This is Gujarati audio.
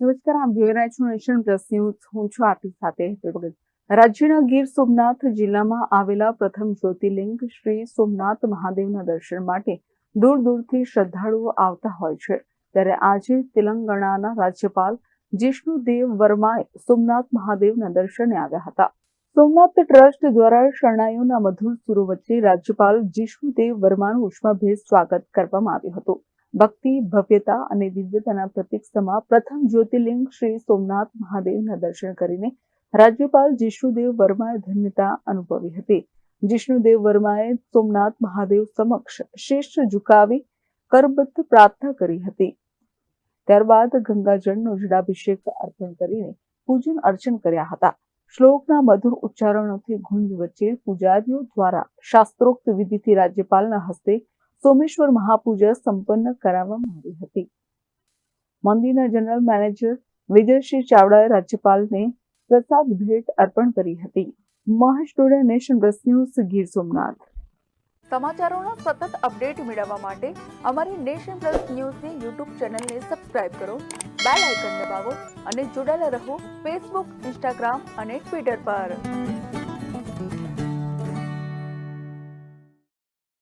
નમસ્કાર, આપ જોઈ રહ્યા છો નેશન પ્લસ ન્યૂઝ. હું છું આપની સાથે રાજ્યના ગીર સોમનાથ જિલ્લામાં આવેલા પ્રથમ જ્યોતિર્લિંગ શ્રી સોમનાથ મહાદેવના દર્શન માટે દૂર દૂરથી શ્રદ્ધાળુઓ આવતા હોય છે. ત્યારે આજે તેલંગાણાના રાજ્યપાલ જિષ્ણુદેવ વર્માએ સોમનાથ મહાદેવના દર્શને આવ્યા હતા. સોમનાથ ટ્રસ્ટ દ્વારા શરણાઈઓના મધુર સુરો વચ્ચે રાજ્યપાલ જિષ્ણુદેવ વર્માનું ઉષ્માભેર સ્વાગત કરવામાં આવ્યું હતું. ભક્તિ, ભવ્યતા અને દિવ્યતાના પ્રતીક પ્રથમ જ્યોતિર્લિંગ શ્રી સોમનાથ મહાદેવના દર્શન કરીને રાજ્યપાલ જિષ્ણુદેવ વર્માએ ધન્યતા અનુભવી હતી. જિષ્ણુદેવ વર્માએ સોમનાથ મહાદેવ સમક્ષ શીશ ઝુકાવી કરબદ્ધ પ્રાર્થના કરી હતી. ત્યારબાદ ગંગાજળનો જળાભિષેક અર્પણ કરીને પૂજન અર્ચન કર્યા હતા. શ્લોકના મધુર ઉચ્ચારણોથી ગુંજ વચ્ચે પૂજારીઓ દ્વારા શાસ્ત્રોક્ત વિધિથી રાજ્યપાલના હસ્તે સોમેશ્વર મહાપૂજા સંપન્ન કરાવવામાં આવી હતી. મંદિરના જનરલ મેનેજર વિજયસિંહ ચાવડાએ રાજ્યપાલને પ્રસાદ ભેટ અર્પણ કરી હતી. Mahesh Doda nation plus news Gir Somnath. સમાચારોનો સતત અપડેટ મેળવવા માટે અમારી નેશન પ્લસ ન્યૂઝની યુટ્યુબ ચેનલને સબસ્ક્રાઇબ કરો, બેલ આઇકન દબાવો અને જોડાયેલા રહો ફેસબુક, ઇન્સ્ટાગ્રામ અને ટ્વિટર પર.